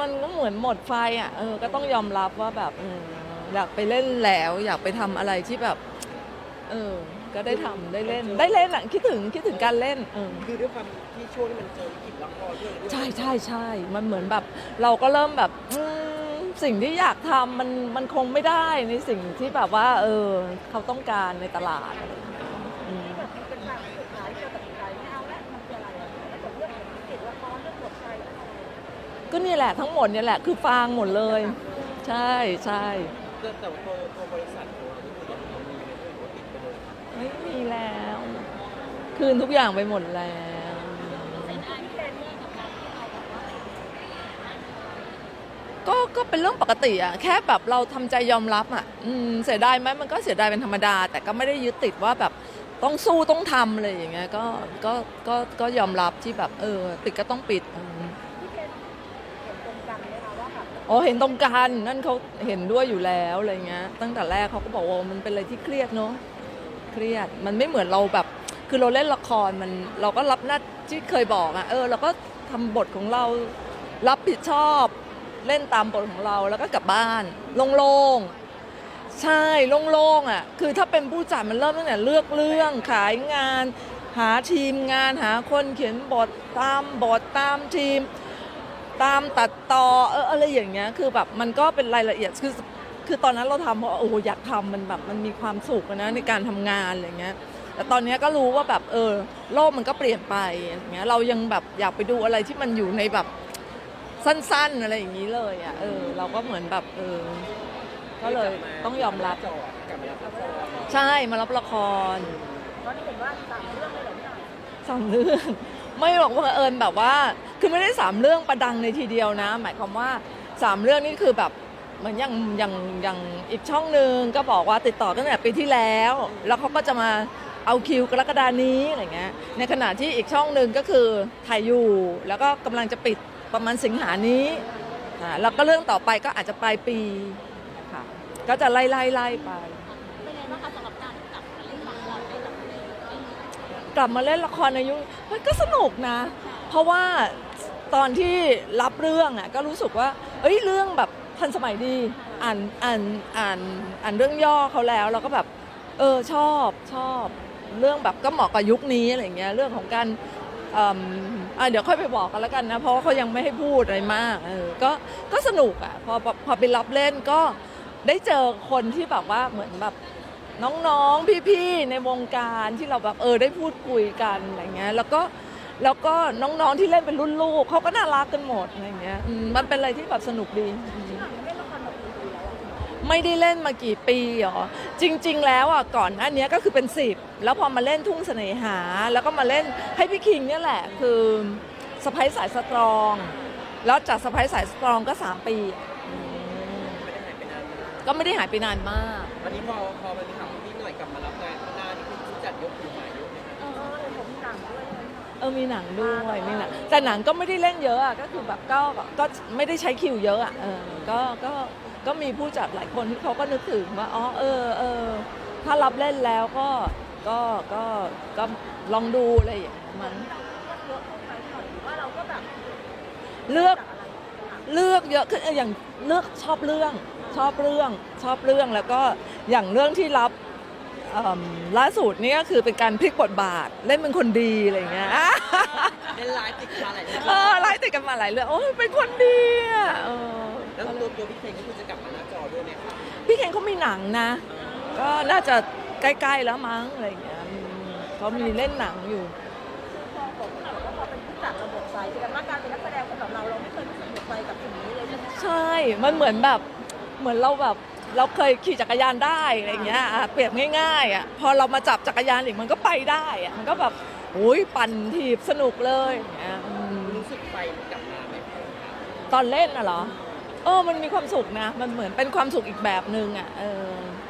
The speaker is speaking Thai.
มันก็เหมือนหมดไฟอะเออก็ต้องยอมรับว่าแบบเอออยากไปเล่นแล้ว อยากไปทำอะไรที่แบบ เออ ก็ได้ทำได้เล่น ได้เล่นอะคิดถึงคิดถึงการเล่นเออ คือด้วยความที่ช่วงที่มันเจอวิกฤตละครด้วยใช่ใช่ใช่ มันเหมือนแบบ เราก็เริ่มแบบอืมสิ่งที่อยากทำมันมันคงไม่ได้ในสิ่งที่แบบว่า เออ เขาต้องการในตลาดอะไรอย่างเงี้ย ก็นี่แหละทั้งหมดเนี่ยแหละคือฟางหมดเลย ใช่ใช่แต่แต่ว่าตัวตัวบริษัทตัวนี้คือยังมีในเรื่องของติดไปเลยไม่มีแล้ว คืนทุกอย่างไปหมดแล้ว ก็ก็เป็นเรื่องปกติอะแค่แบบเราทำใจยอมรับอะอืมเสียดายไหมมันก็เสียดายเป็นธรรมดา แต่ก็ไม่ได้ยึดติดว่าแบบต้องสู้ต้องทำอะไรอย่างเงี้ยก็ก็ก็ก็ยอมรับที่แบบเออปิดก็ต้องปิดอืม พี่เคนเห็นตรงกันไหมคะว่าแบบ อ๋อเห็นตรงกันนั่นเขาเห็นด้วยอยู่แล้วอะไรเงี้ยตั้งแต่แรกเขาก็บอกว่ามันเป็นอะไรที่เครียดเนาะเครียดมันไม่เหมือนเราแบบ คือเราเล่นละครมันเราก็รับหน้าที่เคยบอกอะเออเราก็ทำบทของเรารับผิดชอบเล่นตามบทของเราแล้วก็กลับบ้านโล่งๆใช่โล่งๆอะคือถ้าเป็นผู้จัดมันเริ่มตั้งแต่เลือกเรื่องขายงาน หาทีมงานหาคนเขียนบทตามบทตามทีม ตามตัดต่อเอออะไรอย่างเงี้ยคือแบบมันก็เป็นรายละเอียดคือคือตอนนั้นเราทำเพราะโอ้โหอยากทำมันแบบมันมีความสุขอะนะในการทำงานอะไรเงี้ยแต่ตอนเนี้ยก็รู้ว่าแบบเออโลกมันก็เปลี่ยนไปอย่างเงี้ยเรายังแบบอยากไปดูอะไรที่มันอยู่ในแบบสั้นๆอะไรอย่างนี้เลยอะเออเราก็เหมือนแบบเออก็เลยต้องยอมรับ จอกลับมารับละครใช่มารับละครตอนนี้เห็นว่าสามเรื่องเลยเหรอพี่หน่อยสามเรื่อง ไม่หรอกว่าเอิญแบบว่า คือไม่ได้สามเรื่องประดังในทีเดียวนะ หมายความว่าสามเรื่องนี่คือแบบเหมือนอย่างอย่างอย่างอีกช่องหนึ่งก็บอกว่าติดต่อตั้งแต่ปีที่แล้ว แล้วเขาก็จะมาเอาคิวกรกฎานี้อะไรเงี้ยในขณะที่อีกช่องหนึ่งก็คือถ่ายอยู่ แล้วก็กำลังจะปิดประมาณสิงหานี้อ่าแล้วก็เรื่องต่อไปก็อาจจะปลายปีค่ะก็จะไล่ไล่ไล่ไป เป็นไงบ้างคะสำหรับการกลับมาเล่นละครในแบบนี้กลับมาเล่นละครในยุคมันก็สนุกนะ เพราะว่า ตอนที่รับเรื่องอะก็รู้สึกว่า เอ้ยเรื่องแบบทันสมัยดีอ่านอ่านอ่านอ่านเรื่องย่อเขาแล้วเราก็แบบเออชอบชอบเรื่องแบบก็เหมาะกับยุคนี้อะไรเงี้ยเรื่องของการเอิ่มอะเดี๋ยวค่อยไปบอกกันแล้วกันนะ เพราะว่าเขายังไม่ให้พูดอะไรมากเออก็ก็สนุกอะพอพอไปรับเล่นก็ได้เจอคนที่แบบว่าเหมือนแบบน้องๆ พี่ๆ ในวงการที่เราแบบเออได้พูดคุยกันอะไรเงี้ยแล้วก็ แล้วก็น้องๆที่เล่นเป็นรุ่นลูกเขาก็น่ารักกันหมดอะไรเงี้ยอืมมันเป็นอะไรที่แบบสนุกดี ไม่ได้เล่นมากี่ปีหรอ จริง ๆ แล้วอะก่อนหน้านี้ก็คือเป็นสิบแล้วพอมาเล่นทุ่งเสน่หา แล้วก็มาเล่นให้พี่คิงเนี่ยแหละ คือสไปสายสตรอง แล้วจากสไปสายสตรองก็สามปีอืมก็ไม่ได้หายไปนานมาก วันนี้พอพอมันมีข่าวว่าพี่หน่อยกลับมารับงานข้างหน้านี่คือผู้จัดยกอยู่หมายยกไหม เออมีหนังด้วยมีหนังแต่หนังก็ไม่ได้เล่นเยอะอะก็คือแบบก็ก็ไม่ได้ใช้คิวเยอะอะเออก็ก็ก็มีผู้จัดหลายคนที่เขาก็นึกถึงว่าอ๋อเออเออถ้ารับเล่นแล้วก็ก็ก็ก็ลองดูอะไรอย่างเงี้ยมันเยอะเข้าไปหน่อยหรือว่าเราก็แบบเลือกจากอะไรอะเลือกเยอะขึ้นเอออย่างเลือกชอบเรื่องชอบเรื่องชอบเรื่องแล้วก็อย่างเรื่องที่รับเอิ่ม ล่าสุดนี่ก็คือเป็นการพลิกบทบาทเล่นเป็นคนดีอะไรอย่างเงี้ยเล่นไลฟ์ติดมาหลายเรื่องเออไล่ติดกันมาหลายเรื่องโอ้ยเป็นคนดีอะเออแล้วตัวตัวพี่เคนก็คือจะกลับมาหน้าจอด้วยไหมคะพี่เคนเขามีหนังนะ ก็น่าจะใกล้ๆแล้วมั้งอะไรอย่างเงี้ยอืมเขามีเล่นหนังอยู่พอผมหน่อยว่าพอเป็นผู้จัดระบบไฟแสดงว่าการเป็นนักแสดงสำหรับเราเราไม่เคยรู้สึกหมดไฟกับสิ่งนี้เลยใช่ไหมใช่ มันเหมือนแบบเหมือนเราแบบ เราเคยขี่จักรยานได้อะไรอย่างเงี้ยอะเปรียบง่ายๆอะพอเรามาจับจักรยานอีกมันก็ไปได้อะมันก็แบบโอ้ยปั่นถีบสนุกเลยอย่างเงี้ยอืมรู้สึกไฟมันกลับมาไหมคะตอนเล่นน่ะเหรอเออมันมีความสุขนะ มันเหมือนเป็นความสุขอีกแบบหนึ่งอะเออพ